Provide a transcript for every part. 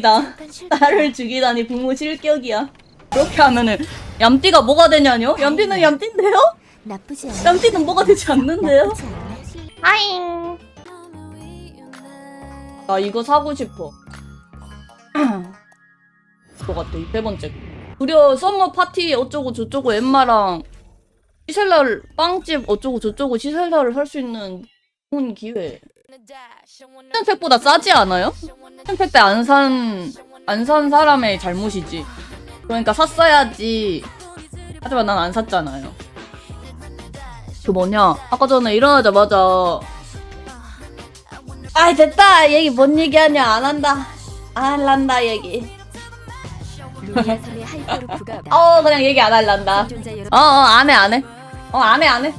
죽이다. 딸을 죽이다니 부모 실격이야. 그렇게 하면은 얌띠가 뭐가 되냐뇨? 얌띠는 얌띠인데요? 나쁘지 않아. 얌띠는 뭐가 되지 않는데요? 나쁘지 않아. 하잉. 나 이거 사고 싶어. 그거 같아. 이세 번째. 무려 썸머 파티 어쩌고 저쩌고 엠마랑 시셀라를 빵집 어쩌고 저쩌고 시셀라를 살 수 있는 좋은 기회. 펜팩보다 싸지 않아요? 펜팩 때 안 산 안 산 사람의 잘못이지. 그러니까 샀어야지. 하지만 난 안 샀잖아요. 그 뭐냐? 아까 전에 일어나자마자 아 됐다 얘기 뭔 얘기하냐 안 한다 안 할란다 얘기 어 그냥 얘기 안 할란다. 어어 안해 안해 어 안해 안해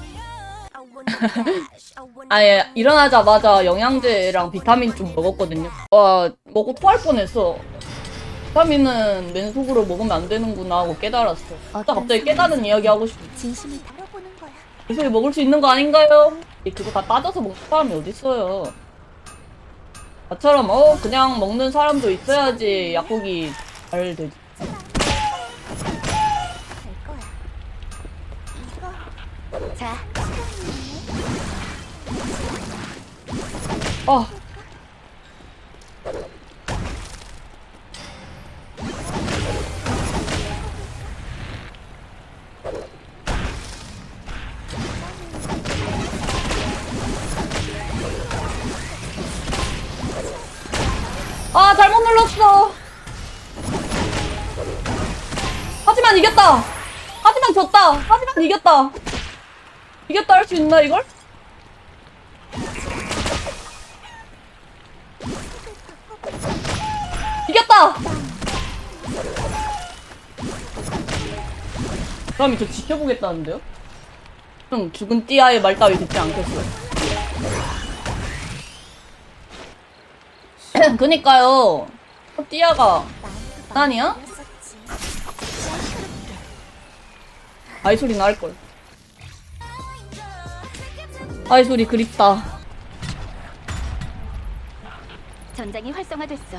아예 일어나자마자 영양제랑 비타민 좀 먹었거든요. 와 먹고 토할 뻔했어. 비타민은 맨속으로 먹으면 안 되는구나 하고 깨달았어. 진짜 갑자기 깨달은 이야기 하고 싶어. 진심을 다뤄보는 거야. 먹을 수 있는 거 아닌가요? 그거 다 따져서 먹는 사람이 어딨어요? 나처럼 어 그냥 먹는 사람도 있어야지 약국이 잘 되지 될 거야. 이거. 자, 아아 잘못 눌렀어. 하지만 이겼다. 하지만 졌다. 하지만 이겼다 이겼다 할 수 있나 이걸? 이겼다! 그럼이 저 지켜보겠다는데요? 형 죽은 띠아의 말 따위 듣지 않겠어요. 그니까요. 어, 띠아가? 였었지. 아이 소리 나을걸. 아이 소리 그립다. 전장이 활성화됐어.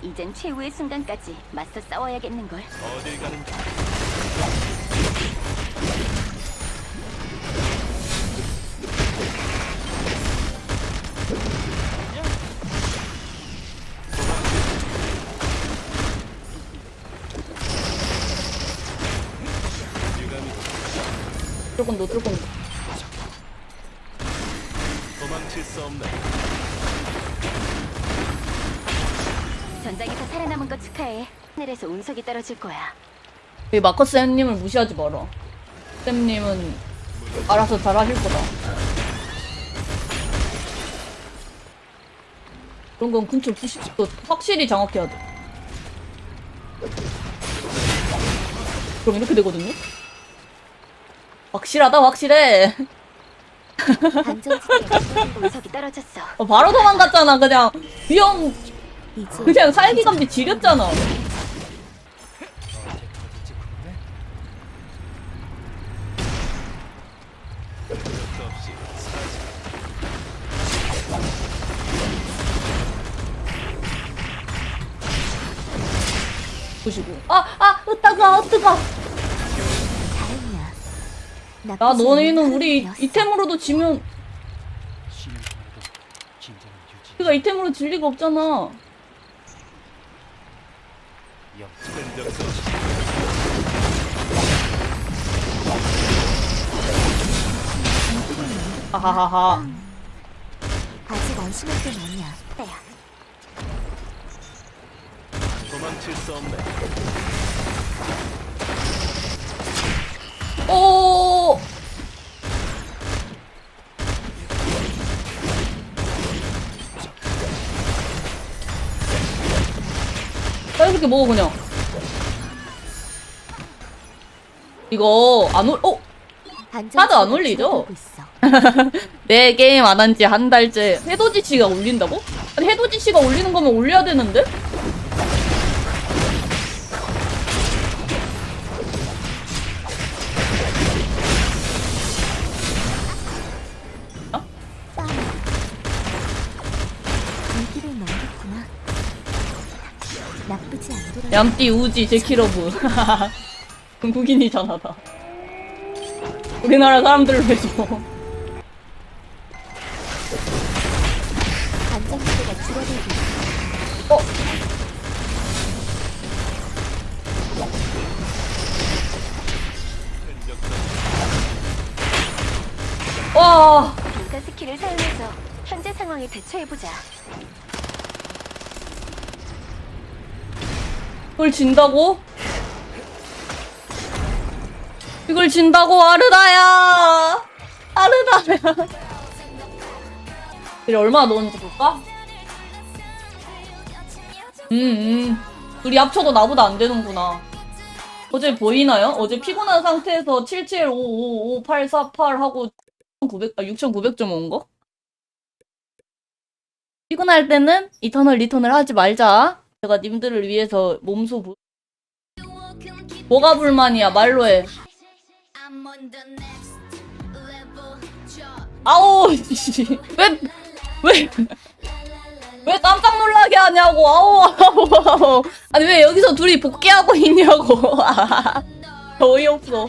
이젠 최후의 순간까지 맞서 싸워야겠는 걸. 어딜 가는 조금 더 조금 더. 없네. 전장에서 살아남은 거 축하해. 하늘에서 운석이 떨어질 거야. 이 마커스 쌤님을 무시하지 마라. 쌤님은 알아서 잘 하실 거다. 그런 건 근처 90도 확실히 장악해야 돼. 그럼 이렇게 되거든요? 확실하다, 확실해. 운석이 떨어졌어. 어, 바로 도망갔잖아, 그냥. 위험, 이제 그냥 살기감지 지렸잖아. 수 없이 보시고. 아, 아, 으따가, 으뜨가. 야, 나쁘지 너네는 않은 우리 흐름이었어. 이템으로도 지면, 쉬는 동안에도 긴장은 유지. 우리가 이템으로 질 리가 없잖아. 하하하하. 아직 안심할 땐 아니야. 야, 도망칠 수 없네. 오! 나 이렇게 먹어 그냥. 이거 안 올, 어? 하도 안 올리죠? 내 게임 안 한 지 한 달째 해돋이 씨가 올린다고? 아니 해돋이 씨가 올리는 거면 올려야 되는데? 얌띠 우지 제키러브 중국인이잖아 다 우리나라 사람들을 왜줘 안정기가 줄어들고 어? 와 비가 스킬을 사용해서 현재 상황에 대처해보자. 이걸 진다고? 이걸 진다고 아르다야 아르다야 이제 얼마나 넣었는지 볼까? 음, 음. 둘이 합쳐도 나보다 안 되는구나. 어제 보이나요? 어제 피곤한 상태에서 77555848 하고 900, 아, 6900점 온 거? 피곤할 때는 이터널 리턴을 하지 말자. 제가 님들을 위해서 몸소 부... 뭐가 불만이야? 말로 해. 아우, 씨. 왜, 왜, 왜 깜짝 놀라게 하냐고. 아우. 아니, 왜 여기서 둘이 복귀하고 있냐고. 어이없어.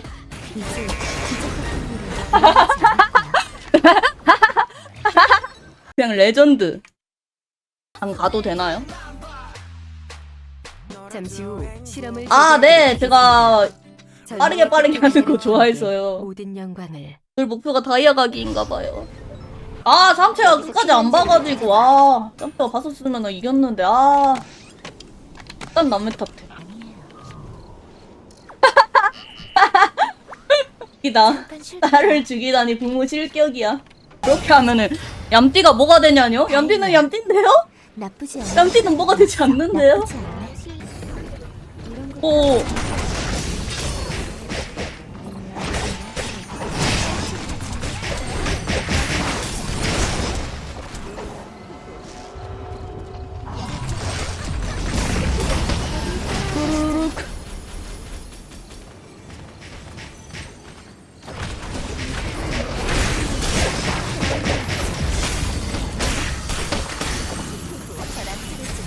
그냥 레전드. 안 가도 되나요? 잠시 후 실험을 아, 네. 제가 빠르게 빠르게 하는 거 좋아해서요. 모든 영광을 늘 목표가 다이아 가기인가 봐요. 아, 삼체가 끝까지 안 봐가지고, 아, 삼체가 봤었으면 이겼는데, 아. 일단 남의 탓해. 이다. 나를 죽이다니 부모 실격이야. 그렇게 하면은, 얌띠가 뭐가 되냐뇨? 얌띠는 얌띠인데요? 나쁘지 않아. 얌띠는 뭐가 되지 않는데요? 나쁘지 않네. 오.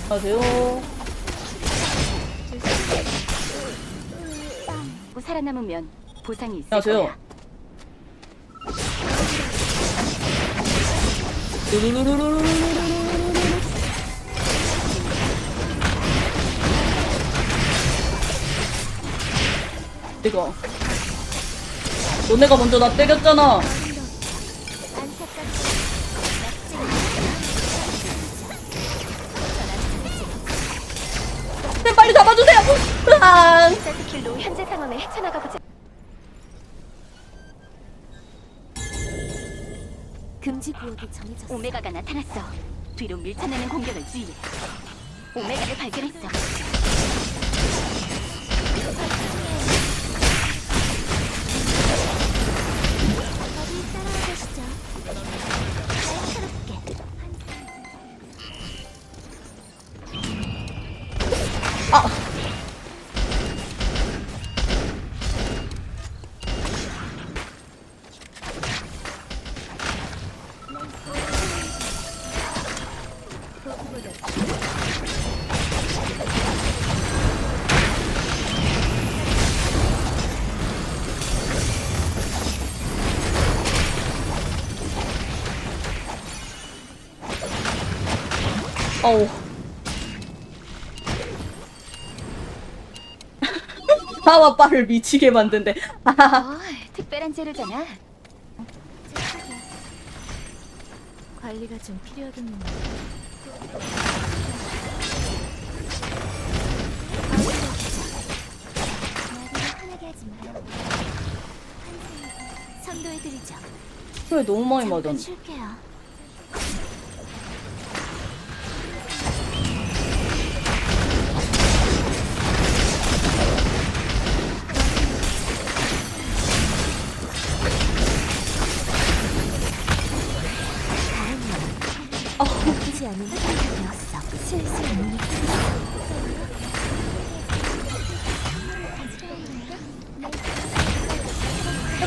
안녕하세요. 살아남으면 보상이 있을 안녕하세요. 거야. 내가 너네가 먼저 나 때렸잖아. 스킬로 현재 상황을 헤쳐나가 보자. 금지 구역이 정해졌어. 오메가가 나타났어. 뒤로 밀쳐내는 공격을 주의해. 오메가를 발견했어. 어우. 파와빠를 미치게 만든데. 어, 특별한 재료잖아. 관리가 좀 필요하겠는데. 화나게 하지 마요. 선도해드리죠. 왜 너무 많이 잠깐 맞았네. 쉴게요.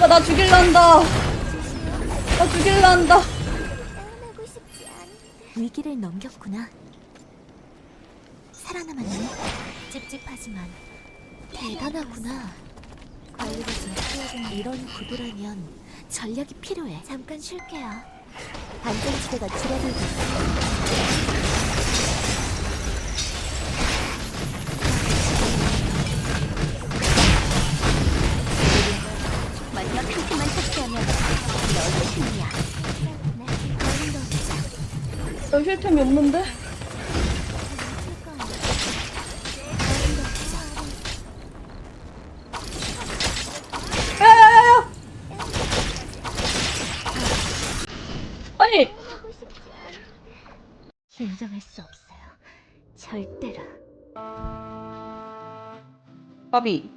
내가 나 죽일란다. 나 죽일란다. 위기를 넘겼구나. 살아남았네. 찝찝하지만 대단하구나. 관리가 좀 필요하긴 이런 구도라면 전략이 필요해. 잠깐 쉴게요. 안전지대가 줄어들고 있어. 나 힐템이 없는데? 야야야야! 아니 인정할 수 없어요. 절대로. 바비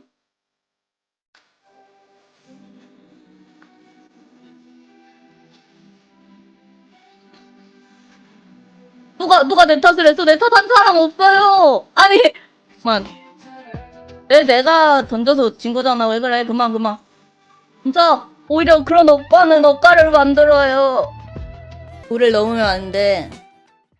누가 누가 내 탓을 했어? 내 탓한 사람 없어요. 아니 내 내가 던져서 진 거잖아. 왜 그래? 그만 그만. 진짜 오히려 그런 오빠는 억가를 만들어요. 물을 넣으면 안 돼